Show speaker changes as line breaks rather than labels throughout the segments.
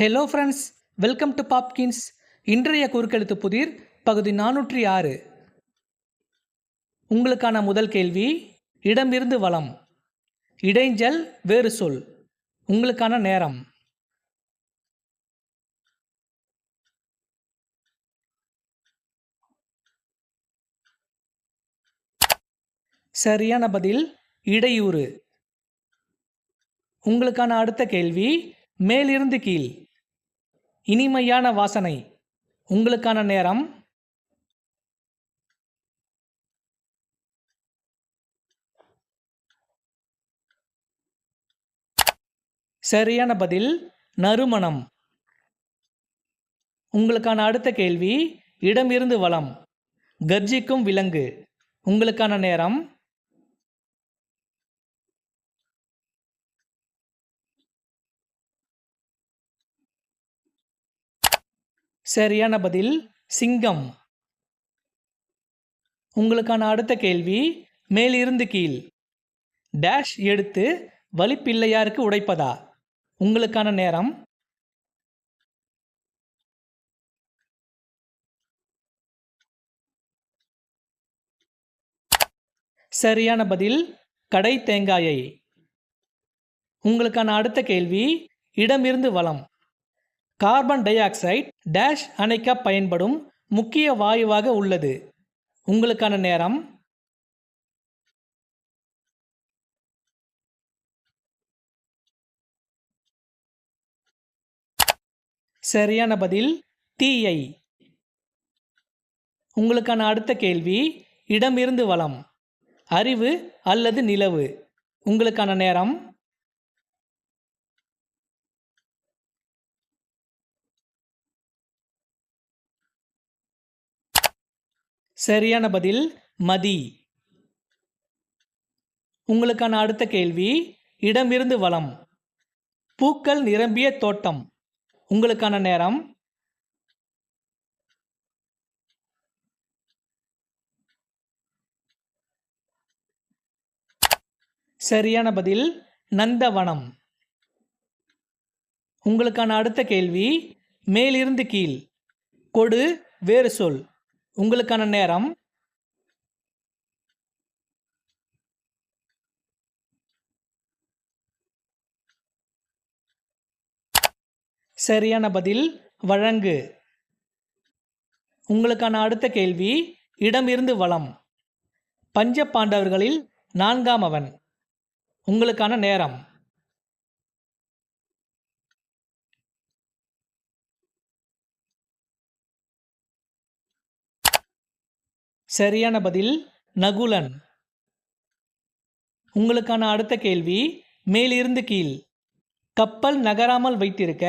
Hello friends welcome to Popkins இன்றைய குறுக்கெழுத்து புதிர் பகுதி நானூற்றி ஆறு. உங்களுக்கான முதல் கேள்வி இடமிருந்து வளம். இடைஞ்சல் வேறு சொல். உங்களுக்கான நேரம். சரியான பதில் இடையூறு. உங்களுக்கான அடுத்த கேள்வி மேலிருந்து கீழ். இனிமையான வாசனை. உங்களுக்கான நேரம். சரியான பதில் நறுமணம். உங்களுக்கான அடுத்த கேள்வி இடமிருந்து வளம். கர்ஜிக்கும் விலங்கு. உங்களுக்கான நேரம். சரியான பதில் சிங்கம். உங்களுக்கான அடுத்த கேள்வி மேலிருந்து கீழ். டேஷ் எடுத்து வலிப்பிள்ளையாருக்கு உடைப்பதா? உங்களுக்கான நேரம். சரியான பதில் கடை தேங்காயை. உங்களுக்கான அடுத்த கேள்வி இடமிருந்து வளம் கார்பன் டை ஆக்சைடு டேஷ் அணைக்க பயன்படும் முக்கிய வாயுவாக உள்ளது. உங்களுக்கான நேரம். சரியான பதில் தீயை. உங்களுக்கான அடுத்த கேள்வி இடமிருந்து வளம் அறிவு அல்லது நிலவு. உங்களுக்கான நேரம். சரியான பதில் மதி. உங்களுக்கான அடுத்த கேள்வி இடமிருந்து வளம் பூக்கள் நிரம்பிய தோட்டம். உங்களுக்கான நேரம். சரியான பதில் நந்தவனம். உங்களுக்கான அடுத்த கேள்வி மேலிருந்து கீழ். கொடு வேறு சொல். உங்களுக்கான நேரம். சரியான பதில். வழங்கு. உங்களுக்கான அடுத்த கேள்வி இடமிருந்து வளம். பஞ்ச பாண்டவர்களில் நான்காம் அவன். உங்களுக்கான நேரம். சரியான பதில் நகுலன். உங்களுக்கான அடுத்த கேள்வி மேலிருந்து கீழ். கப்பல் நகராமல் வைத்திருக்க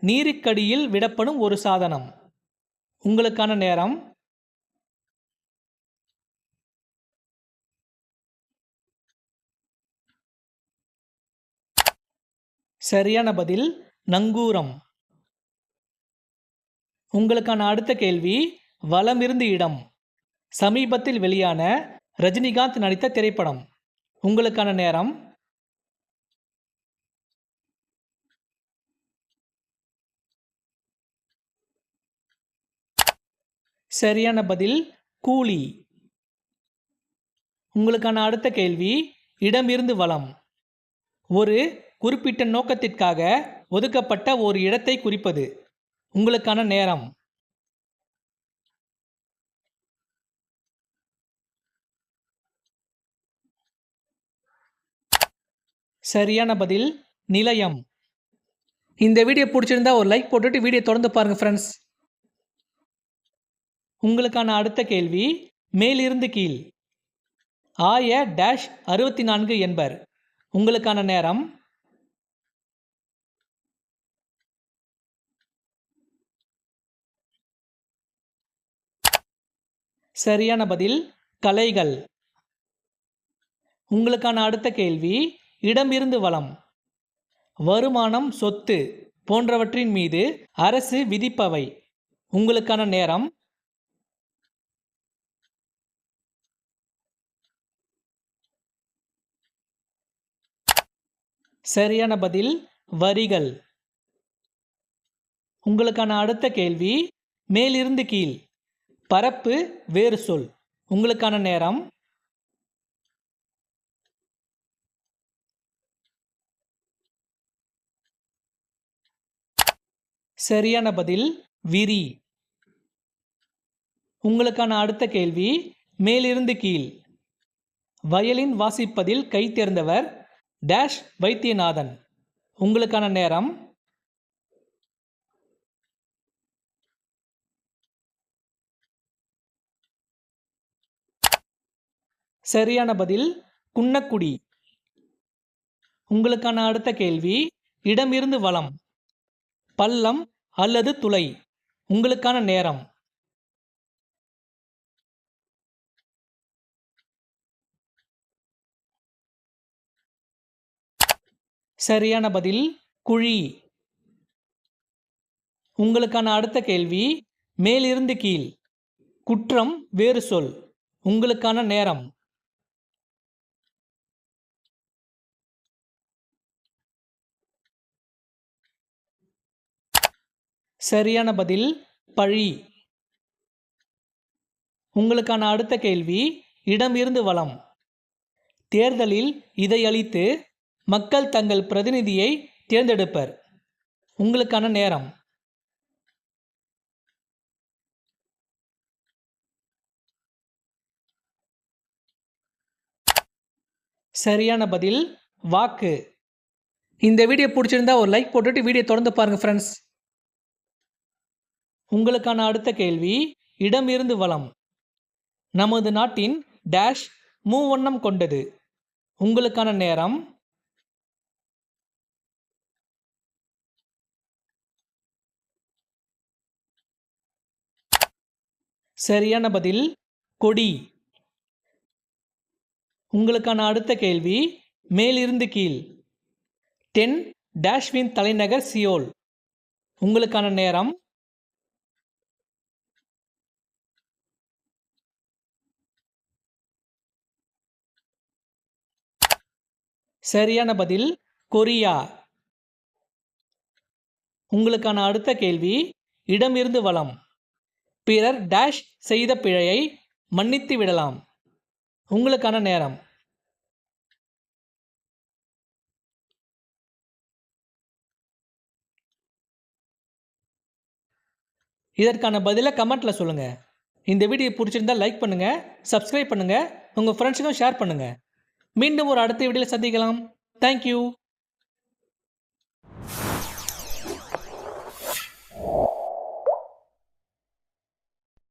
நீருக்கடியில் விடப்படும் ஒரு சாதனம். உங்களுக்கான நேரம். சரியான பதில் நங்கூரம். உங்களுக்கான அடுத்த கேள்வி வலமிருந்து இடம். சமீபத்தில் வெளியான ரஜினிகாந்த் நடித்த திரைப்படம். உங்களுக்கான நேரம். சரியான பதில் கூலி. உங்களுக்கான அடுத்த கேள்வி இடமிருந்து வளம் ஒரு குறிப்பிட்ட நோக்கத்திற்காக ஒதுக்கப்பட்ட ஒரு இடத்தை குறிப்பது. உங்களுக்கான நேரம். சரியான பதில் நிலையம். இந்த வீடியோ பிடிச்சிருந்தா ஒரு லைக் போட்டுட்டு வீடியோ தொடர்ந்து பாருங்கள் ஃப்ரெண்ட்ஸ் உங்களுக்கான அடுத்த கேள்வி மேலிருந்து கீழ். ஆய டேஷ் அறுபத்தி நான்கு என்பர். உங்களுக்கான நேரம். சரியான பதில் கலைகள். உங்களுக்கான அடுத்த கேள்வி இடமிருந்து வளம். வருமானம் சொத்து போன்றவற்றின் மீது அரசு விதிப்பவை. உங்களுக்கான நேரம். சரியான பதில் வரிகள். உங்களுக்கான அடுத்த கேள்வி மேலிருந்து கீழ். பரப்பு வேறு சொல். உங்களுக்கான நேரம். சரியான பதில் விரி. உங்களுக்கான அடுத்த கேள்வி மேலிருந்து கீழ். வயலின் வாசிப்பதில் கை தேர்ந்தவர் டேஷ் வைத்தியநாதன். உங்களுக்கான நேரம். சரியான பதில் குன்னக்குடி. உங்களுக்கான அடுத்த கேள்வி இடமிருந்து வளம் பள்ளம் அல்லது துளை. உங்களுக்கான நேரம். சரியான பதில் குழி. உங்களுக்கான அடுத்த கேள்வி மேலிருந்து கீழ். குற்றம் வேறு சொல். உங்களுக்கான நேரம். சரியான பதில் பழி. உங்களுக்கான அடுத்த கேள்வி இடம் இருந்து வளம். தேர்தலில் இதை அளித்து மக்கள் தங்கள் பிரதிநிதியை தேர்ந்தெடுப்பர். உங்களுக்கான நேரம். சரியான பதில் வாக்கு. இந்த வீடியோ பிடிச்சிருந்தா ஒரு லைக் போட்டுட்டு வீடியோ தொடர்ந்து பாருங்க ஃப்ரெண்ட்ஸ் உங்களுக்கான அடுத்த கேள்வி இடம் இருந்து வளம். நமது நாட்டின் டேஷ் மூவண்ணம் கொண்டது. உங்களுக்கான நேரம். சரியான பதில் கொடி. உங்களுக்கான அடுத்த கேள்வி மேலிருந்து கீழ். தென் டேஷ்வின் தலைநகர் சியோல். உங்களுக்கான நேரம். சரியான பதில் கொரியா. உங்களுக்கான அடுத்த கேள்வி இடமிருந்து வளம் பிறர் டேஷ் செய்த பிழையை மன்னித்து விடலாம். உங்களுக்கான நேரம். இதற்கான பதிலை கமெண்ட்டில் சொல்லுங்கள் இந்த வீடியோ பிடிச்சிருந்தா லைக் பண்ணுங்கள் சப்ஸ்கிரைப் பண்ணுங்கள் உங்கள் ஃப்ரெண்ட்ஸுக்கும் ஷேர் பண்ணுங்கள் மீண்டும் ஒரு அடுத்த வீடியோவில் சந்திக்கலாம். தேங்க்யூ